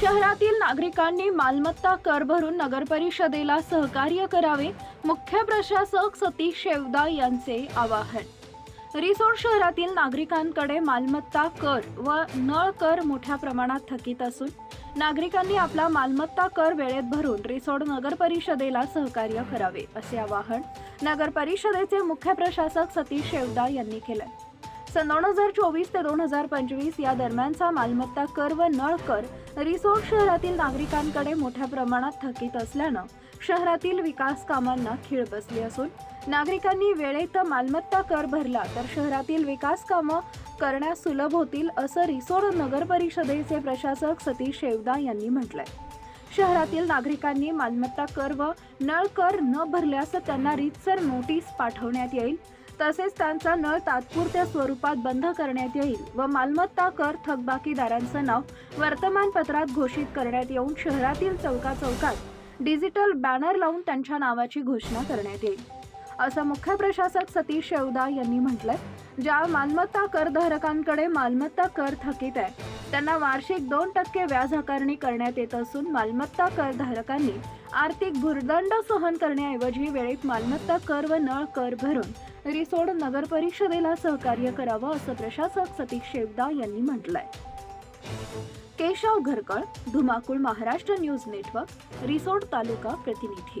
शहरातील नागरिकांनी मालमत्ता कर भरून नगरपरिषदेला सहकार्य करावे मुख्य प्रशासक सतीश शेवदा यांचे आवाहन. रिसोड शहरातील नागरिकांकडे मालमत्ता कर व नळ कर मोठ्या प्रमाणात थकीत असून नागरिकांनी आपला मालमत्ता कर वेळेत भरून रिसोड नगर परिषदेला सहकार्य करावे असे आवाहन नगर परिषदेचे मुख्य प्रशासक सतीश शेवदा यांनी केलं. सन दोन हजार चोवीस ते दोन हजार पंचवीस या दरम्यानचा मालमत्ता कर व नळ कर रिसोड शहरातील नागरिकांकडे मोठ्या प्रमाणात थकीत असल्यानं शहरातील विकास कामांना खीळ बसली असून नागरिकांनी वेळेत मालमत्ता कर भरला तर शहरातील विकास कामं करण्यास सुलभ होतील असं रिसोड नगर परिषदेचे प्रशासक सतीश शेवदा यांनी म्हटलंय शहरातील नागरिकांनी मालमत्ता कर व नळ कर न भरल्यास त्यांना रीतसर नोटीस पाठवण्यात येईल तसेच त्यांचा नळ तात्पुरत्या स्वरूपात बंद करण्यात येईल व मालमत्ता कर थकबाकीदारांचं नाव वर्तमानपत्रात घोषित करण्यात येऊन शहरातील चौका चौकात डिजिटल बॅनर लावून त्यांच्या नावाची घोषणा करण्यात येईल. असं मुख्य प्रशासक सतीश शेवदा यांनी म्हटलंय ज्या मालमत्ता करधारकांकडे मालमत्ता कर थकीत आहे त्यांना वार्षिक दोन टक्के व्याज आकारणी करण्यात येत असून मालमत्ता करधारकांनी आर्थिक भुर्दंड सहन करण्याऐवजी वेळेत मालमत्ता कर व नळ कर भरून रिसोड नगर परिषदेला सहकार्य करावं असं प्रशासक सतीश शेवदा यांनी म्हटलंय. केशव घरकळ धुमाकूळ महाराष्ट्र न्यूज नेटवर्क रिसोड तालुका प्रतिनिधी.